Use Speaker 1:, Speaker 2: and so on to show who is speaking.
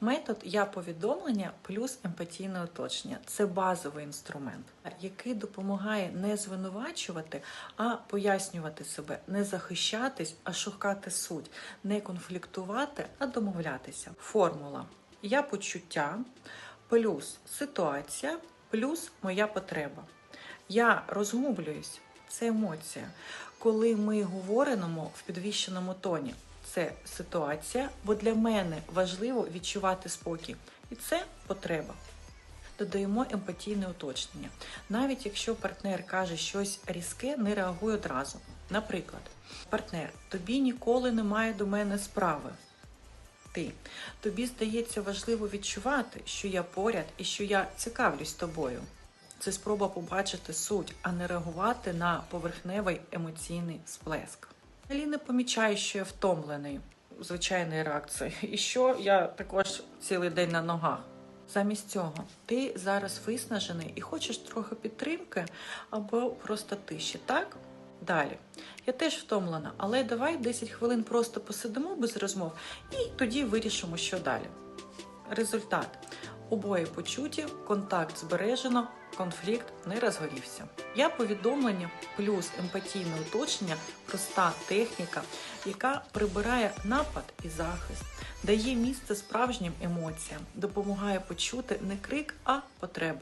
Speaker 1: Метод я повідомлення плюс емпатійне уточнення це базовий інструмент, який допомагає не звинувачувати, а пояснювати себе, не захищатись, а шукати суть, не конфліктувати, а домовлятися. Формула я почуття плюс ситуація плюс моя потреба. Я розгублююсь, це емоція. Коли ми говоримо в підвищеному тоні, це ситуація, бо для мене важливо відчувати спокій. І це потреба. Додаємо емпатійне уточнення. Навіть якщо партнер каже щось різке, не реагуй одразу. Наприклад, партнер, тобі ніколи немає до мене справи. Ти. Тобі здається важливо відчувати, що я поряд і що я цікавлюсь тобою. Це спроба побачити суть, а не реагувати на поверхневий емоційний сплеск. Взагалі не помічаю, що я втомлений. Звичайна реакція. І що я також цілий день на ногах. Замість цього, ти зараз виснажений і хочеш трохи підтримки або просто тиші, так? Далі. Я теж втомлена, але давай 10 хвилин просто посидимо без розмов і тоді вирішимо, що далі. Результат. Обоє почуті, контакт збережено, конфлікт не розгорівся. Я повідомлення плюс емпатійне уточнення проста техніка, яка прибирає напад і захист, дає місце справжнім емоціям, допомагає почути не крик, а потребу.